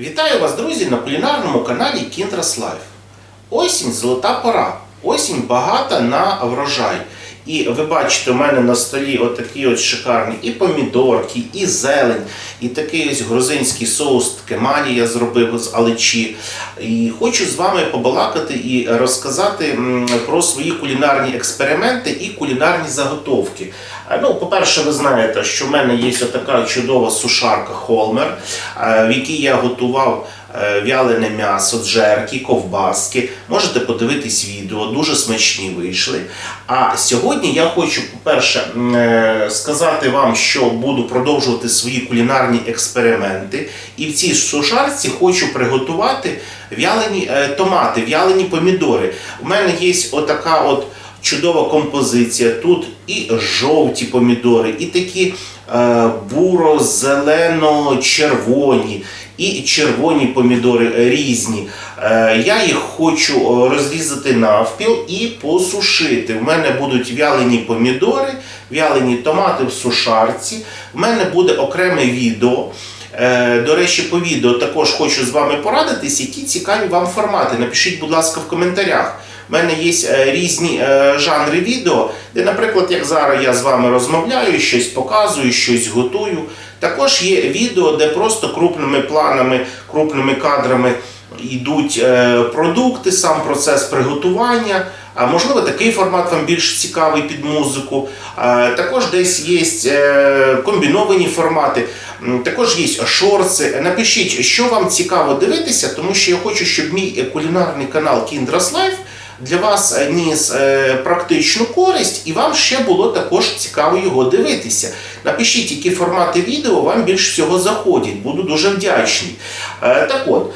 Вітаю вас, друзі, на кулінарному каналі Кіндрас Лайф. Осінь золота пора. Осінь багата на врожай. І ви бачите, у мене на столі отакі от шикарні і помідорки, і зелень, і такий ось грузинський соус ткемалі я зробив з алечі. І хочу з вами побалакати і розказати про свої кулінарні експерименти і кулінарні заготовки. Е, Ну, по-перше, ви знаєте, що в мене є така чудова сушарка Холмер, е, в якій я готував е, вялене м'ясо, джерки, ковбаски. Можете подивитись відео, дуже смачні вийшли. А сьогодні я хочу, по-перше, сказати вам, що буду продовжувати свої кулінарні експерименти. І в цій сушарці хочу приготувати вялені томати, вялені помідори. У мене є отака от чудова композиція. Тут і жовті помідори, і такі е, буро-зелено-червоні, і червоні помідори різні. Е, я їх хочу е, розрізати навпіл і посушити. У мене будуть вялені помідори, вялені томати в сушарці. У мене буде окреме відео. Е, До речі, по відео також хочу з вами порадитись, які цікаві вам формати. Напишіть, будь ласка, в коментарях. У мене є е, різні е, жанри відео, де, наприклад, як зараз я з вами розмовляю, щось показую, щось готую. Також є відео, де просто крупними планами, крупними кадрами йдуть е, продукти, сам процес приготування. А можливо, такий формат вам більш цікавий під музику. Також десь є комбіновані формати, також є шорти. Напишіть, що вам цікаво дивитися, тому що я хочу, щоб мій кулінарний канал Kindras Life для вас е, ніс е, практичну користь, і вам ще було також цікаво його дивитися. Напишіть, які формати відео вам більш всього заходять. Буду дуже вдячний. Е, Так от,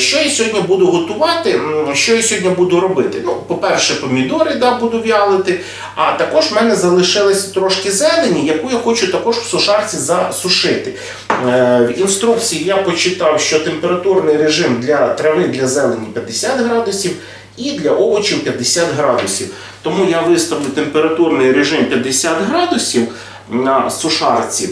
що я сьогодні буду готувати, що я сьогодні буду робити? Ну, по-перше, помідори да, буду вялити, а також в мене залишилося трошки зелені, яку я хочу також в сушарці засушити. В інструкції я почитав, що температурний режим для трави для зелені 50 градусів і для овочів 50 градусів. Тому я виставлю температурний режим 50 градусів на сушарці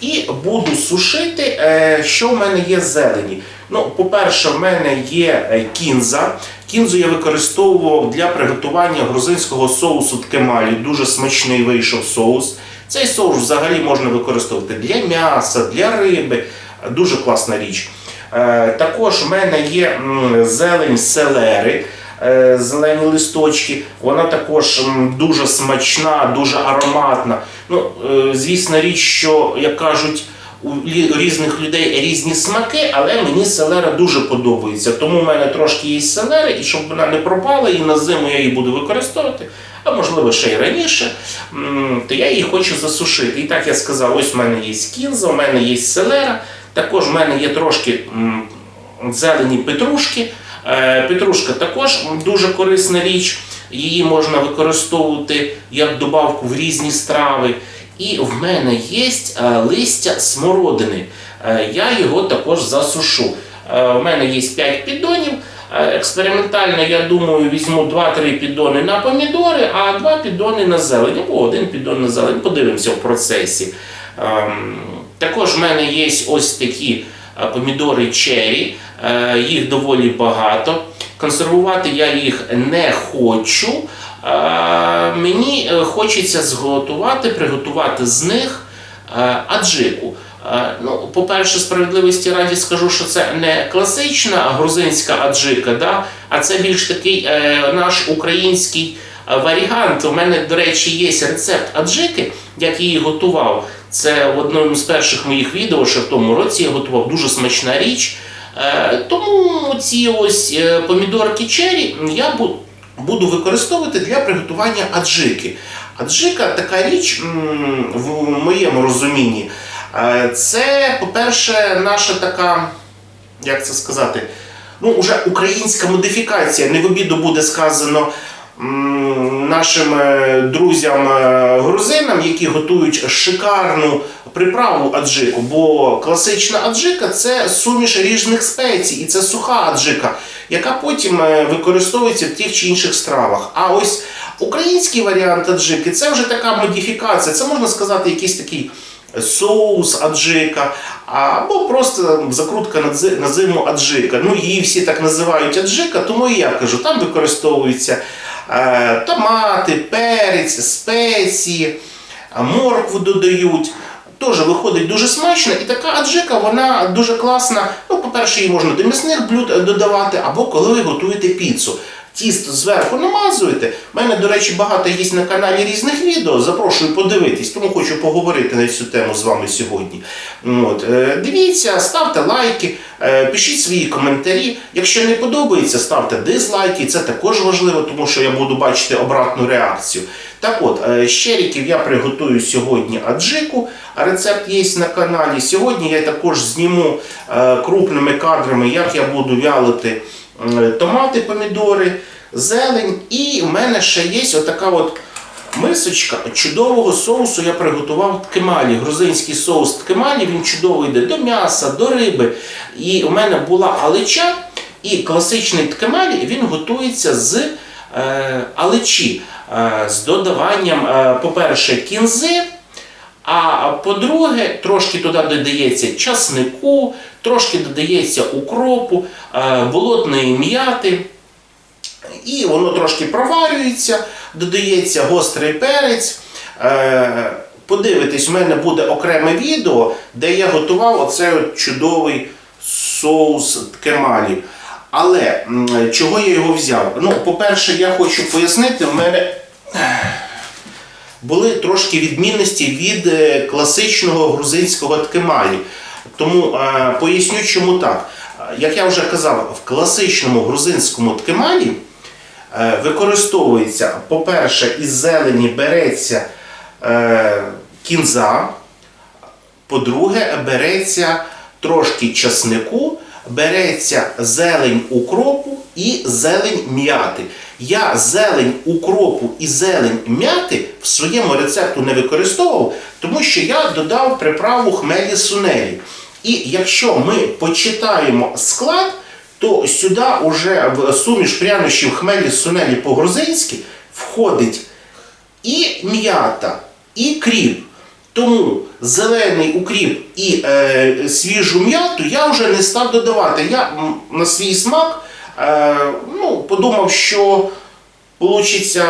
і буду сушити, е, що в мене є зелені. Ну, по-перше, в мене є е, кінза. Кінзу я використовував для приготування грузинського соусу ткемалі. Дуже смачний вийшов соус. Цей соус взагалі можна використовувати для м'яса, для риби. Дуже класна річ. Е, Також в мене є зелень селери, зелені листочки. Вона також дуже смачна, дуже ароматна. Ну, е, звісна річ, що, як кажуть, у різних людей різні смаки, але мені селера дуже подобається. Тому в мене трошки є селери, і щоб вона не пропала, і на зиму я її буду використовувати, а можливо ще й раніше, то я її хочу засушити. І так я сказав, ось в мене є кінза, в мене є селера, також в мене є трошки зелені петрушки. Е, Петрушка також дуже корисна річ, її можна використовувати як добавку в різні страви. І в мене є е, листя смородини. Е, Я його також засушу. У мене є 5 піддонів. Експериментально, я думаю, візьму 2-3 піддони на помідори, а 2 піддони на зелень, або один піддон на зелень. Подивимося в процесі. Ем, Також в мене є ось такі помідори черрі, Е, їх доволі багато. Консервувати я їх не хочу. Е, Мені е, хочеться зготувати, приготувати з них е, аджику. Е, Ну, по-перше, справедливості раді скажу, що це не класична грузинська аджика, да? а це більш такий е, наш український е, варіант. У мене, до речі, є рецепт аджики, як її готував. Це в одному з перших моїх відео, ще в тому році я готував дуже смачна річ. Е, Тому ці ось е, помідорки черрі я буду використовувати для приготування аджики. Аджика така річ в моєму розумінні. е, Це, по-перше, наша така, як це сказати, ну, уже українська модифікація. Не в обіду буде сказано нашим е, друзям е, які готують шикарну приправу аджику. Бо класична аджика це суміш різних спецій, і це суха аджика, яка потім е, використовується в тих чи інших стравах. А ось український варіант аджики це вже така модифікація. Це можна сказати, якийсь такий соус аджика, або просто закрутка на зиму аджика. Ну, її всі так називають аджика, тому і я кажу, там використовуються е, томати, перець, спеції, моркву додають. Теж виходить дуже смачно, і така аджика, вона дуже класна. Ну, по-перше, її можна до м'ясних блюд е, додавати, або коли ви готуєте піцу. Тісто зверху намазуєте. У мене, до речі, багато є на каналі різних відео. Запрошую подивитись, тому хочу поговорити на цю тему з вами сьогодні. От. е, Дивіться, ставте лайки, е, пишіть свої коментарі. Якщо не подобається, ставте дизлайки. Це також важливо, тому що я буду бачити обратну реакцію. Так от, е, щеріків я приготую сьогодні аджику. а Рецепт є на каналі. Сьогодні я також зніму крупними кадрами, як я буду вялити томати, помідори, зелень. І в мене ще є отака от мисочка чудового соусу. Я приготував ткемалі. Грузинський соус ткемалі, він чудово йде до м'яса, до риби. І у мене була алича, і класичний ткемалі він готується з е, аличі, е, з додаванням, е, по-перше, кінзи. А по-друге, трошки туди додається часнику, трошки додається укропу, е, болотної м'яти. І воно трошки проварюється, додається гострий перець. Е, Подивитись, у мене буде окреме відео, де я готував оцей чудовий соус ткемалі. Але чого я його взяв? Ну, по-перше, я хочу пояснити, в мене були трошки відмінності від е, класичного грузинського ткемалі. Тому е, поясню, чому так. Як я вже казав, в класичному грузинському ткемалі е, використовується, по-перше, із зелені береться кінза, по-друге, береться трошки часнику, береться зелень укропу і зелень м'яти. Я зелень укропу і зелень м'яти в своєму рецепту не використовував, тому що я додав приправу хмелі сунелі. І якщо ми почитаємо склад, то сюди вже в суміш прянощів хмелі сунелі по-грузинськи входить і м'ята, і кріп. Тому зелений укріп і е, свіжу м'яту я вже не став додавати. Я на свій смак е, подумав, що вийде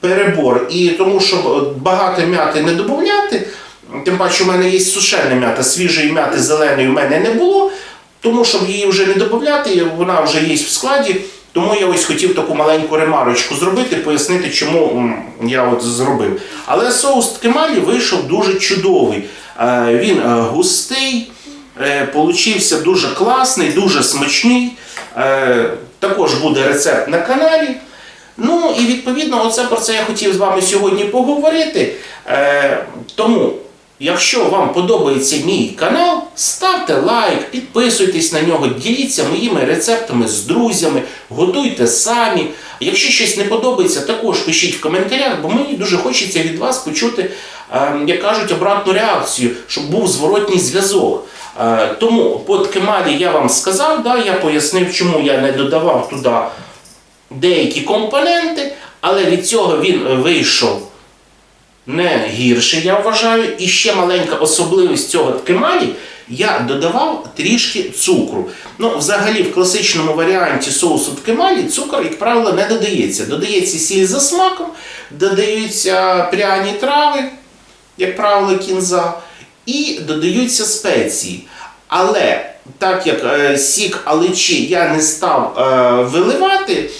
перебор. І тому, щоб багато м'яти не додати, тим паче у мене є сушена м'ята, свіжої м'яти зеленої у мене не було. Тому, щоб її вже не додати, вона вже є в складі. Тому я ось хотів таку маленьку ремарочку зробити, пояснити, чому я от зробив. Але соус ткемалі вийшов дуже чудовий. Е, Він е, густий, е, получився дуже класний, дуже смачний. Е, Також буде рецепт на каналі. Ну і відповідно, оце про це я хотів з вами сьогодні поговорити. Е, тому, якщо вам подобається мій канал, ставте лайк, підписуйтесь на нього, діліться моїми рецептами з друзями, готуйте самі. Якщо щось не подобається, також пишіть в коментарях, бо мені дуже хочеться від вас почути, е, як кажуть, обратну реакцію, щоб був зворотній зв'язок. Е, Тому по ткемалі я вам сказав, да, я пояснив, чому я не додавав туди деякі компоненти, але від цього він е, вийшов не гірше, я вважаю. І ще маленька особливість цього ткемалі, я додавав трішки цукру. Ну, взагалі, в класичному варіанті соусу ткемалі цукор, як правило, не додається. Додається сіль за смаком, додаються пряні трави, як правило, кінза, і додаються спеції. Але так як е, сік аличі я не став е, виливати,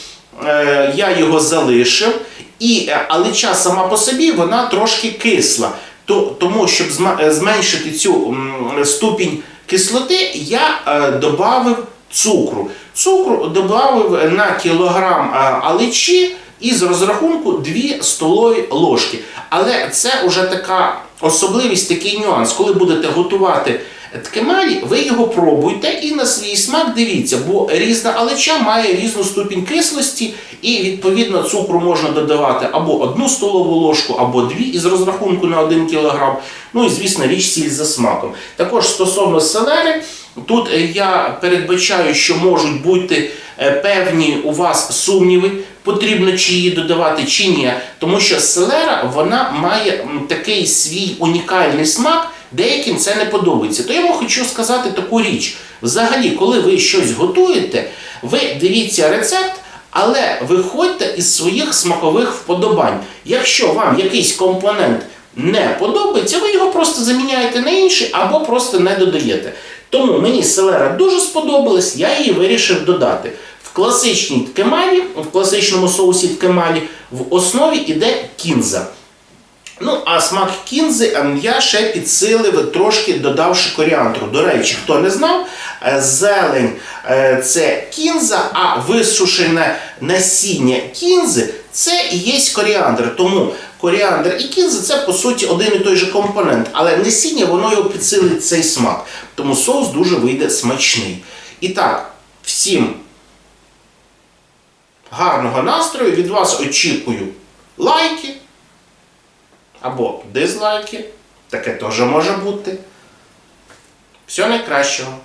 е, я його залишив. І е, алича сама по собі вона трошки кисла. То, тому, щоб е, зменшити цю м, ступінь кислоти, я е, додав цукру. Цукру додав на кілограм е, аличі із розрахунку 2 столові ложки. Але це вже така особливість, такий нюанс. Коли будете готувати ткемалі, ви його пробуйте і на свій смак дивіться, бо різна алеча має різну ступінь кислості, і відповідно цукру можна додавати або одну столову ложку, або дві із розрахунку на 1 кг. Ну і звісно, річ сіль за смаком. Також стосовно селери, тут я передбачаю, що можуть бути е, певні у вас сумніви, потрібно чи її додавати, чи ні. Тому що селера вона має такий свій унікальний смак, Деяким це не подобається. То я вам хочу сказати таку річ. Взагалі, коли ви щось готуєте, ви дивіться рецепт, але виходьте із своїх смакових вподобань. Якщо вам якийсь компонент не подобається, ви його просто заміняєте на інший або просто не додаєте. Тому мені селера дуже сподобалась, я її вирішив додати. Класичній ткемалі, в класичному соусі ткемалі, в основі іде кінза. Ну, а смак кінзи ем, я ще підсилив, трошки додавши коріандру. До речі, хто не знав, е, зелень е, це кінза, а висушене насіння кінзи це і є коріандр. Тому коріандр і кінза це по суті один і той же компонент, але насіння воно його підсилить цей смак. Тому соус дуже вийде смачний. І так, всім гарного настрою. Від вас очікую лайки або дизлайки. Таке теж може бути. Всього найкращого.